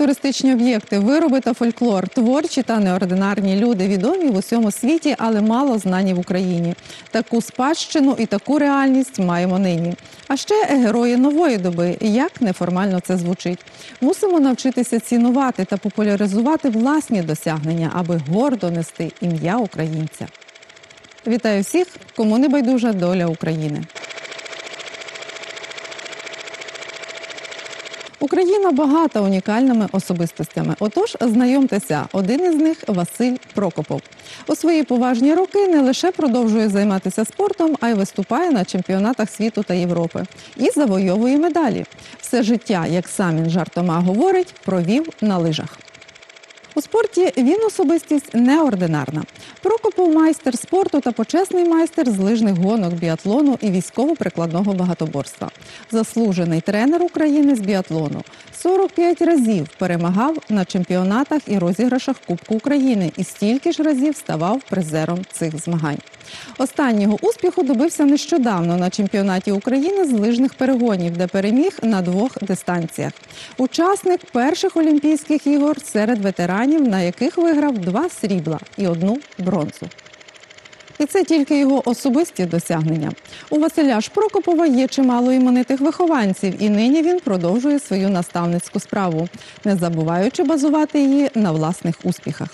Туристичні об'єкти, вироби та фольклор, творчі та неординарні люди відомі в усьому світі, але мало знані в Україні. Таку спадщину і таку реальність маємо нині. А ще герої нової доби. Як неформально це звучить. Мусимо навчитися цінувати та популяризувати власні досягнення, аби гордо нести ім'я українця. Вітаю всіх, кому не байдужа доля України. Україна багата унікальними особистостями. Отож, знайомтеся, один із них Василь Прокопов. У свої поважні роки не лише продовжує займатися спортом, а й виступає на чемпіонатах світу та Європи і завойовує медалі. Все життя, як сам він жартома говорить, провів на лижах. У спорті він особистість неординарна. Прокопов майстер спорту та почесний майстер з лижних гонок, біатлону і військово-прикладного багатоборства. Заслужений тренер України з біатлону. 45 разів перемагав на чемпіонатах і розіграшах Кубку України і стільки ж разів ставав призером цих змагань. Останнього успіху добився нещодавно на чемпіонаті України з лижних перегонів, де переміг на двох дистанціях. Учасник перших Олімпійських ігор серед ветеранів, на яких виграв два срібла і одну бронзу. І це тільки його особисті досягнення. У Василя ж Прокопова є чимало іменитих вихованців, і нині він продовжує свою наставницьку справу, не забуваючи базувати її на власних успіхах.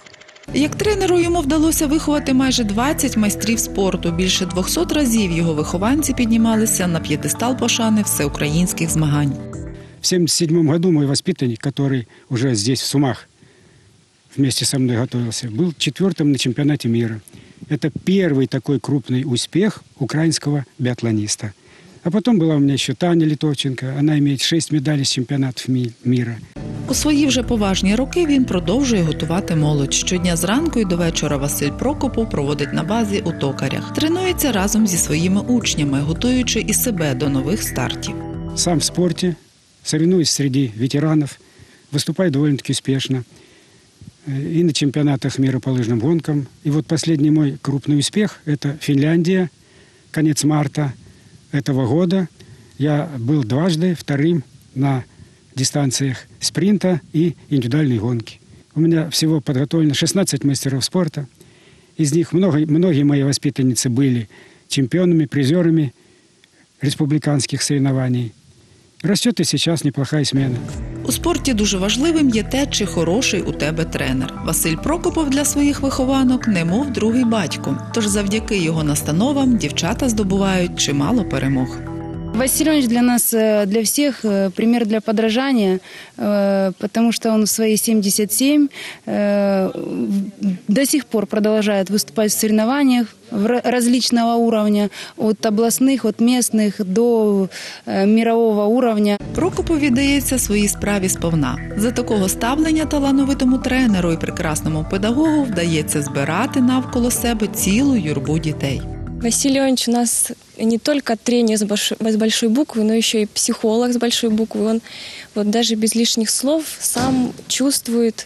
Як тренеру йому вдалося виховати майже 20 майстрів спорту. Більше 200 разів його вихованці піднімалися на п'єдестал пошани всеукраїнських змагань. В 1977 году мой воспитанник, который уже здесь, в Сумах, вместе со мной готовился, был четвертым на чемпионате мира. Это первый такой крупный успех украинского биатлониста. А потом была у меня еще Таня Литовченко. Она имеет шесть медалей с чемпионатов ми- мира. У свої вже поважні роки він продовжує готувати молодь. Щодня зранку і до вечора Василь Прокопов проводить на базі у токарях. Тренується разом зі своїми учнями, готуючи і себе до нових стартів. Сам в спорте, соревнуюсь среди ветеранов, выступаю довольно-таки успешно. Э, И на чемпионатах мира по лыжным гонкам. И вот последний мой крупный успех – это Финляндия, конец марта этого года. Я был дважды вторым на дистанциях спринта и индивидуальной гонки. У меня всего подготовлено 16 мастеров спорта. Из них много, многие мои воспитанницы были чемпионами, призерами республиканских соревнований. Растет и сейчас неплохая смена. У спорті дуже важливим є те, чи хороший у тебе тренер. Василь Прокопов для своїх вихованок немов другий батько. Тож завдяки його настановам дівчата здобувають чимало перемог. Василий Иванович для нас, э, для всех э, пример для подражания, э, потому что он в свои 77 э, до сих пор продолжает выступать в соревнованиях в ра- различного уровня, от областных, от местных до э, мирового уровня. Прокопов віддається своїй справі сповна. За такого ставлення талановитому тренеру і прекрасному педагогу вдається збирати навколо себе цілу юрбу дітей. Василий Иванович у нас не только тренер с большой, с большой буквы, но еще и психолог с большой буквы. Он вот даже без лишних слов сам чувствует, э,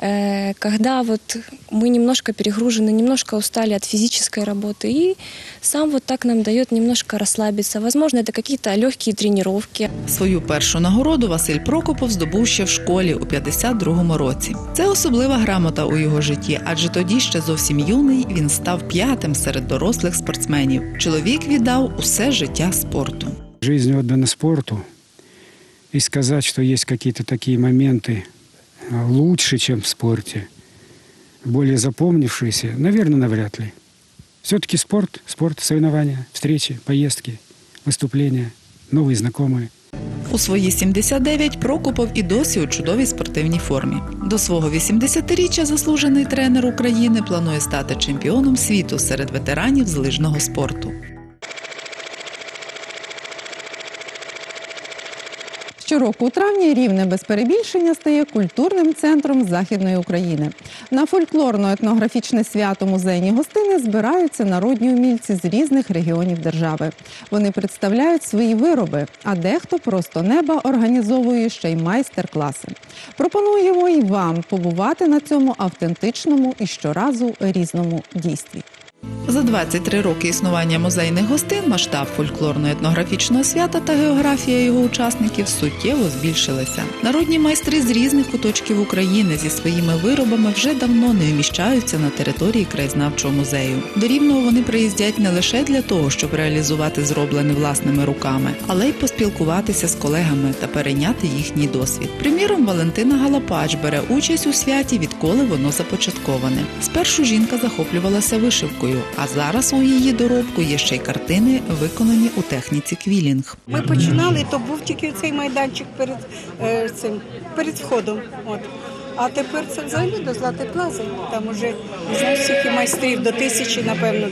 когда вот мы немножко перегружены, немножко устали от физической работы, и сам вот так нам дает немножко расслабиться. Возможно, это какие-то легкие тренировки. Свою першу нагороду Василь Прокопов здобув ще в школі у 52-му році. Це особлива грамота у його житті, адже тоді ще зовсім юний він став п'ятим серед дорослих спортсменів. Чоловік віддав усе життя спорту. Жизнь отдана спорту. И сказать, что есть какие-то такие моменты а, лучше, чем в спорте, более запомнившиеся, наверное, навряд ли. Все-таки спорт, спорт, соревнования, встречи, поездки, выступления, новые знакомые. У свої 79 Прокопов і досі у чудовій спортивній формі. До свого 80-річчя заслужений тренер України планує стати чемпіоном світу серед ветеранів з лижного спорту. Щороку у травні рівне без перебільшення стає культурним центром Західної України. На фольклорно-етнографічне свято музейні гостини збираються народні умільці з різних регіонів держави. Вони представляють свої вироби, а дехто просто неба організовує ще й майстер-класи. Пропонуємо і вам побувати на цьому автентичному і щоразу різному дійстві. За 23 роки існування музейних гостин масштаб фольклорно-етнографічного свята та географія його учасників суттєво збільшилися. Народні майстри з різних куточків України зі своїми виробами вже давно не вміщаються на території краєзнавчого музею. До Рівного вони приїздять не лише для того, щоб реалізувати зроблене власними руками, але й поспілкуватися з колегами та перейняти їхній досвід. Приміром, Валентина Галапач бере участь у святі, відколи воно започатковане. Спершу жінка захоплювалася вишивкою, а зараз у її доробку є ще й картини, виконані у техніці квілінг. Ми починали, то був тільки цей майданчик перед е, цим перед входом. От. А тепер це взагалі до Злати Плази. Там уже знаю, скільки майстрів до тисячі, напевно,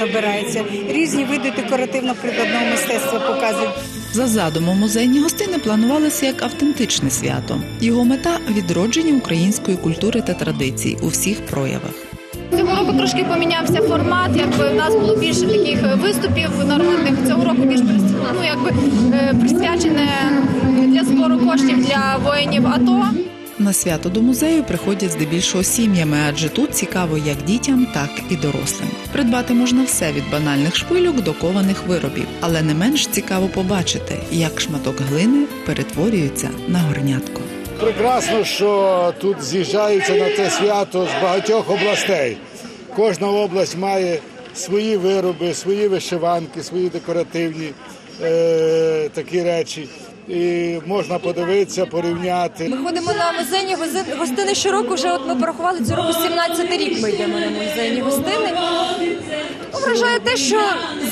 добирається. Різні види декоративно-прикладного мистецтва показують. За задумом музейні гостини планувалися як автентичне свято. Його мета відродження української культури та традицій у всіх проявах. Року трошки помінявся формат. Якби в нас було більше таких виступів народних. Цього року більш ну, якби е, присвячене для збору коштів для воїнів АТО. На свято до музею приходять здебільшого сім'ями, адже тут цікаво як дітям, так і дорослим. Придбати можна все від банальних шпильок до кованих виробів, але не менш цікаво побачити, як шматок глини перетворюється на горнятко. Прекрасно, що тут з'їжджаються на це свято з багатьох областей. Кожна область має свої вироби, свої вишиванки, свої декоративні е, такі речі. І можна подивитися, порівняти. Ми ходимо на музейні гостини щороку. Вже от ми порахували цього року 17 рік. Ми йдемо на музейні гостини. Вражає те, що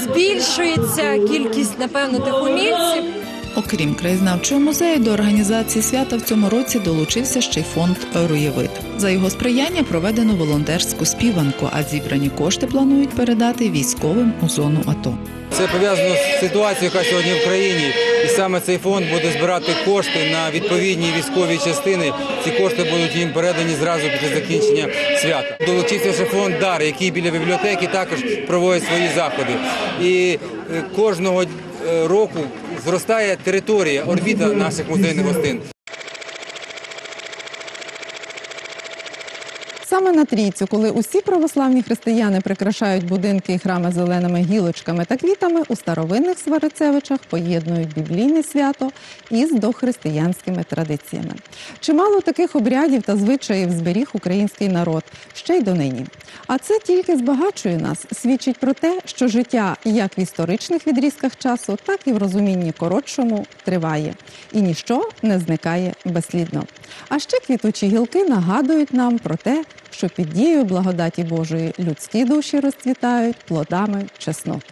збільшується кількість, напевно, тих умільців. Окрім краєзнавчого музею, до організації свята в цьому році долучився ще й фонд Руєвид. За його сприяння проведено волонтерську співанку, а зібрані кошти планують передати військовим у зону АТО. Це пов'язано з ситуацією, яка сьогодні в країні, і саме цей фонд буде збирати кошти на відповідні військові частини. Ці кошти будуть їм передані зразу після закінчення свята. Долучився ще фонд Дар, який біля бібліотеки також проводить свої заходи. І е, кожного е, року зростає територія, орбіта наших музейних гостин. Саме на трійцю, коли усі православні християни прикрашають будинки і храми зеленими гілочками та квітами, у старовинних Сварицевичах поєднують біблійне свято із дохристиянськими традиціями. Чимало таких обрядів та звичаїв зберіг український народ ще й донині. А це тільки збагачує нас, свідчить про те, що життя як в історичних відрізках часу, так і в розумінні коротшому триває, і ніщо не зникає безслідно. А ще квітучі гілки нагадують нам про те, що під дією благодаті Божої людські душі розцвітають плодами чеснот.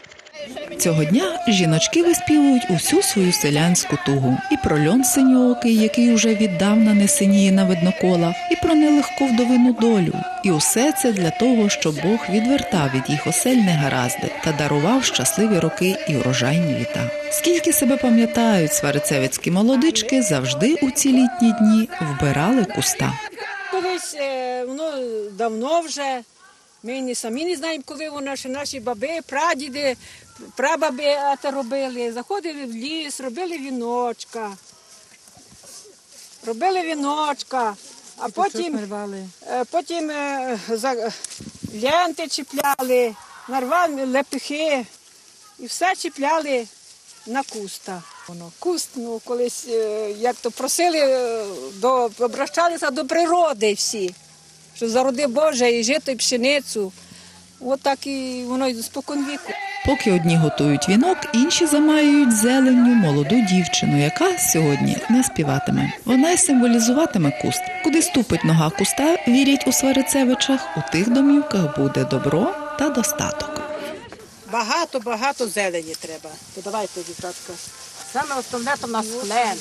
Цього дня жіночки виспівують усю свою селянську тугу і про льон синьоокий, який уже віддавна не синіє на видноколах, і про нелегку вдовину долю. І усе це для того, щоб Бог відвертав від їх осель негаразди та дарував щасливі роки і урожайні літа. Скільки себе пам'ятають сварицевицькі молодички, завжди у ці літні дні вбирали куста. Колись е, воно давно вже. Ми не самі не знаємо, коли воно ще наші баби, прадіди, прабаби це робили. Заходили в ліс, робили віночка. Робили віночка, а потім, е, потім е, за ленти чіпляли, нарвали лепихи і все чіпляли на куста. Воно куст, ну колись е, як то просили, е, до, обращалися до природи всі, що зароди Боже і жито, і пшеницю. От так і воно й спокон віку. Поки одні готують вінок, інші замаюють зеленню молоду дівчину, яка сьогодні не співатиме. Вона й символізуватиме куст. Куди ступить нога куста, вірять у Сварицевичах, у тих домівках буде добро та достаток. Багато, багато зелені треба. То давайте, дівчатка. Саме основне то в нас клен.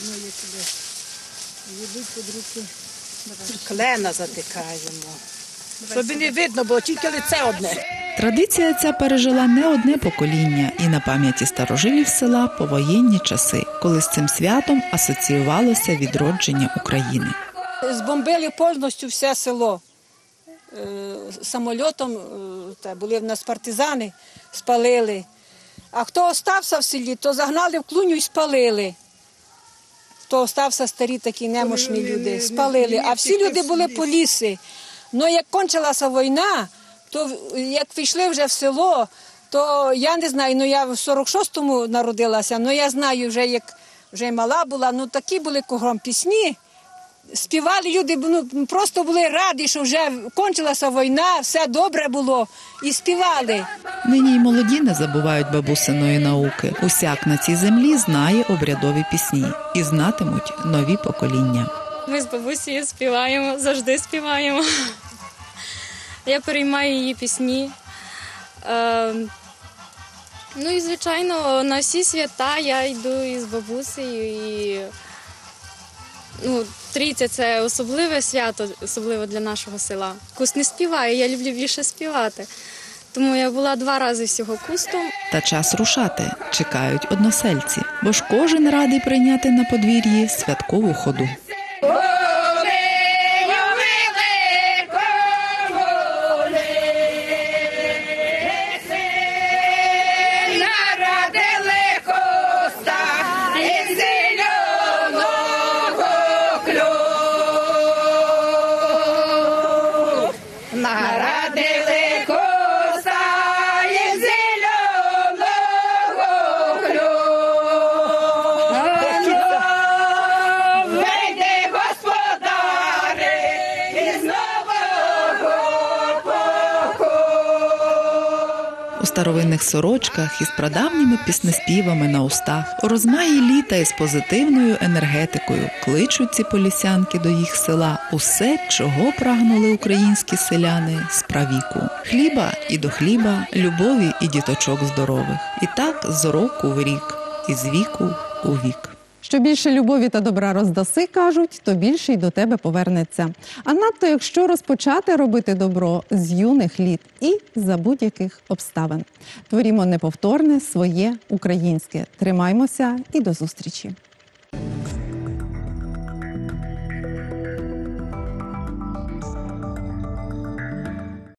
Клена затикаємо. Щоб не видно було, тільки лице одне. Традиція ця пережила не одне покоління і на пам'яті старожилів села повоєнні часи, коли з цим святом асоціювалося відродження України. Збомбили повністю все село. Е, Самольотом е, та були в нас партизани, спалили. А хто остався в селі, то загнали в клуню і спалили. Хто остався старі такі немощні люди, спалили. А всі люди були по лісі. Ну як кончилася війна, то як пішли вже в село, то я не знаю, ну я в 46-му народилася, ну я знаю вже, як вже мала була, ну такі були кругом пісні. Співали люди, ну просто були раді, що вже кончилася війна, все добре було, і співали. Нині й молоді не забувають бабусиної науки. Усяк на цій землі знає обрядові пісні і знатимуть нові покоління. Ми з бабусею співаємо, завжди співаємо. Я переймаю її пісні. Е, ну і звичайно, на всі свята я йду із бабусею і ну, трійця це особливе свято, особливо для нашого села. Куст не співає, я люблю більше співати. Тому я була два рази всього кустом. Та час рушати чекають односельці, бо ж кожен радий прийняти на подвір'ї святкову ходу. Старовинних сорочках із прадавніми піснеспівами на устах, у розмаї літа із позитивною енергетикою кличуть ці полісянки до їх села усе, чого прагнули українські селяни з правіку. Хліба і до хліба, любові і діточок здорових. І так з року в рік, і з віку у вік. Що більше любові та добра роздаси, кажуть, то більше й до тебе повернеться. А надто якщо розпочати робити добро з юних літ і за будь-яких обставин. Творімо неповторне, своє українське. Тримаймося і до зустрічі.